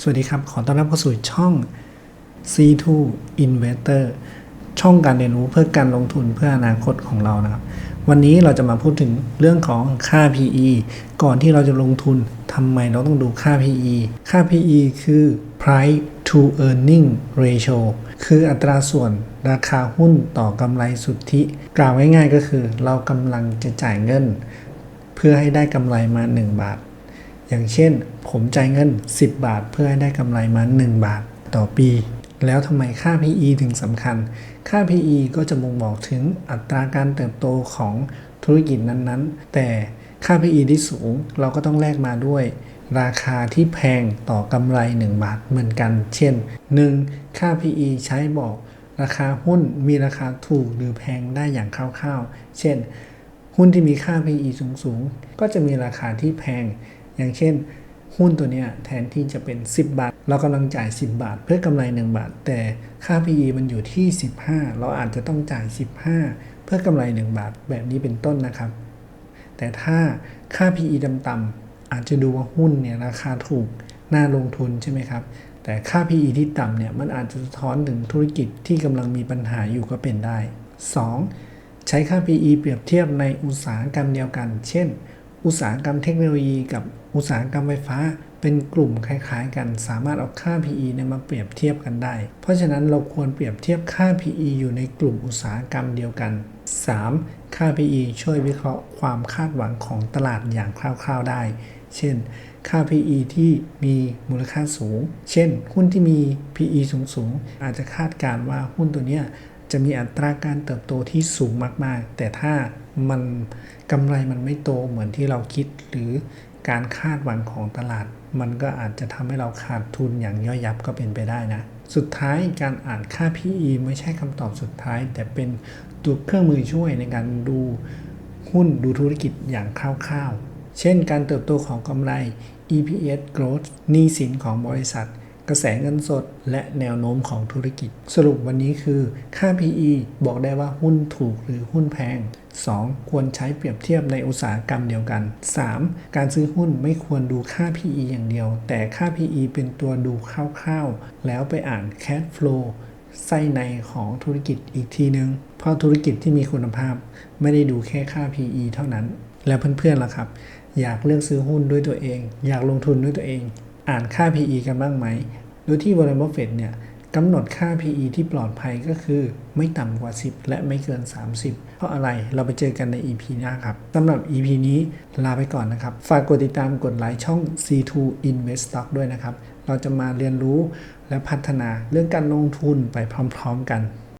สวัสดีครับ ขอต้อนรับเข้าสู่ช่อง C2 Investor ช่องการเรียนรู้เพื่อการลงทุนเพื่ออนาคตของเรานะครับ วันนี้เราจะมาพูดถึงเรื่องของค่า PE ก่อนที่เราจะลงทุนทำไมเราต้องดูค่า PE ค่า PE คือ Price to Earning Ratio คืออัตราส่วนราคาหุ้นต่อกำไรสุทธิ กล่าวง่ายๆก็คือ เรากำลังจะจ่ายเงิน เพื่อให้ได้กำไรมา 1 บาท อย่างเช่น ผมจ่ายเงิน 10 บาท เพื่อให้ได้กำไรมา 1 บาทต่อปี แล้วทำไมค่า PE ถึงสำคัญ ค่า PE ก็จะบ่งบอกถึงอัตราการเติบโตของธุรกิจนั้นๆ แต่ค่า PE ที่สูงเราก็ต้องแลกมาด้วย ราคาที่แพงต่อกำไร 1 บาทเหมือนกัน เช่น 1. ค่า PE ใช้บอก ราคาหุ้นมีราคาถูกหรือแพงได้อย่างคร่าวๆ เช่น หุ้นที่มีค่า PE สูงๆ ก็จะมีราคาที่แพง อย่างเช่น หุ้นตัวนี้แทนที่จะเป็น 10 บาท เรากำลังจ่าย 10 บาท เพื่อกำไร 1 บาท แต่ค่า PE มันอยู่ที่ 15 เราอาจจะต้องจ่าย 15 เพื่อกำไร 1 บาท แบบนี้เป็นต้นนะครับ แต่ถ้าค่า PE ต่ำๆอาจจะดูว่าหุ้นเนี่ยราคาถูกน่าลงทุนใช่ไหมครับแต่ค่า PE ที่ต่ำเนี่ยมันอาจจะสะท้อนถึงธุรกิจที่กำลังมีปัญหาอยู่ก็เป็นได้ 2. ใช้ค่า PE เปรียบเทียบในอุตสาหกรรมเดียวกัน เช่น อุตสาหกรรมเทคโนโลยีกับอุตสาหกรรมไฟฟ้า เป็นกลุ่มคล้ายๆ กัน สามารถเอาค่า PE เนี่ยมาเปรียบเทียบกันได้ เพราะฉะนั้นเราควรเปรียบเทียบค่า PE อยู่ในกลุ่มอุตสาหกรรมเดียวกัน 3. ค่า PE ช่วยวิเคราะห์ความคาดหวังของตลาดอย่างคร่าวๆได้ เช่น ค่า PE ที่มีมูลค่าสูง เช่น หุ้นที่มี PE สูงๆอาจจะคาดการว่าหุ้นตัวเนี้ย จะมีอัตราการเติบโตที่สูงมาก ๆ แต่ถ้ามันกำไรมันไม่โตเหมือนที่เราคิด หรือการคาดหวังของตลาด มันก็อาจจะทำให้เราขาดทุนอย่างย่อยยับก็เป็นไปได้นะ สุดท้ายการอ่านค่า PE ไม่ใช่คำตอบสุดท้าย แต่เป็นตัวเครื่องมือช่วยในการดูหุ้นดูธุรกิจอย่างคร่าวๆ เช่น การเติบโตของกำไร EPS growth หนี้สินของบริษัท กระแสเงินสด และแนวโน้มของธุรกิจ สรุปวันนี้คือค่า PE บอกได้ว่าหุ้นถูกหรือหุ้นแพง 2. ควรใช้เปรียบเทียบในอุตสาหกรรมเดียวกัน 3. การซื้อหุ้นไม่ควรดูค่า PE อย่างเดียว แต่ค่า PE เป็นตัวดูคร่าวๆ แล้วไปอ่าน cash flow ไส้ในของธุรกิจอีกทีนึง เพราะธุรกิจที่มีคุณภาพ ไม่ได้ดูแค่ค่า PE เท่านั้น แล้วเพื่อนๆล่ะครับ อยากเลือกซื้อหุ้นด้วยตัวเอง อยากลงทุนด้วยตัวเอง อ่านค่า PE กันบ้างไหม โดยที่ Warren Buffett เนี่ยกำหนดค่า PE ที่ปลอดภัยก็คือไม่ต่ำกว่า 10 และไม่เกิน 30 เพราะอะไรเราไปเจอกันใน EP หน้าครับสำหรับ EP นี้ลาไปก่อนนะครับ ฝากกดติดตามกดไลค์ช่อง C2 Invest Stock ด้วยนะครับ เราจะมาเรียนรู้และพัฒนาเรื่องการลงทุนไปพร้อม ๆ กัน